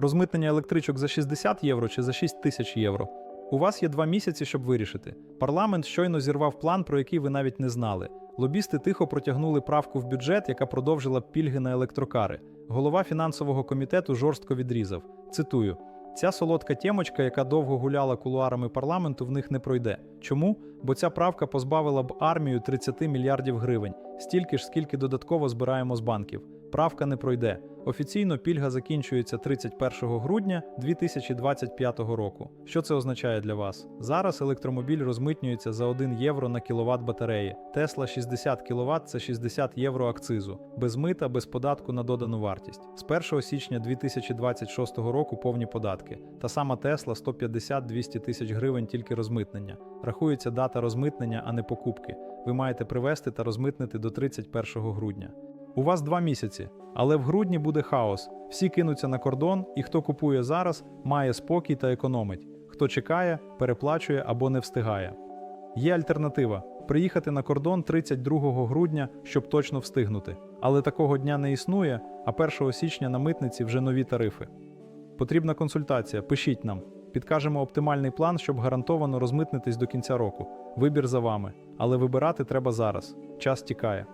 Розмитнення електричок за 60 євро чи за 6 тисяч євро. У вас є два місяці, щоб вирішити. Парламент щойно зірвав план, про який ви навіть не знали. Лобісти тихо протягнули правку в бюджет, яка продовжила пільги на електрокари. Голова фінансового комітету жорстко відрізав. Цитую: ця солодка тємочка, яка довго гуляла кулуарами парламенту, в них не пройде. Чому? Бо ця правка позбавила б армію 30 мільярдів гривень, стільки ж, скільки додатково збираємо з банків. Правка не пройде. Офіційно пільга закінчується 31 грудня 2025 року. Що це означає для вас? Зараз електромобіль розмитнюється за 1 євро на кіловат батареї. Тесла 60 кВт – це 60 євро акцизу, без мита, без податку на додану вартість. З 1 січня 2026 року повні податки. Та сама Тесла 150-200 тисяч гривень тільки розмитнення. Рахується дата розмитнення, а не покупки. Ви маєте привезти та розмитнити до 31 грудня. У вас два місяці, але в грудні буде хаос. Всі кинуться на кордон, і хто купує зараз, має спокій та економить. Хто чекає, переплачує або не встигає. Є альтернатива приїхати на кордон 32 грудня, щоб точно встигнути. Але такого дня не існує, а 1 січня на митниці вже нові тарифи. Потрібна консультація. Пишіть нам. Підкажемо оптимальний план, щоб гарантовано розмитнитись до кінця року. Вибір за вами, але вибирати треба зараз. Час тікає.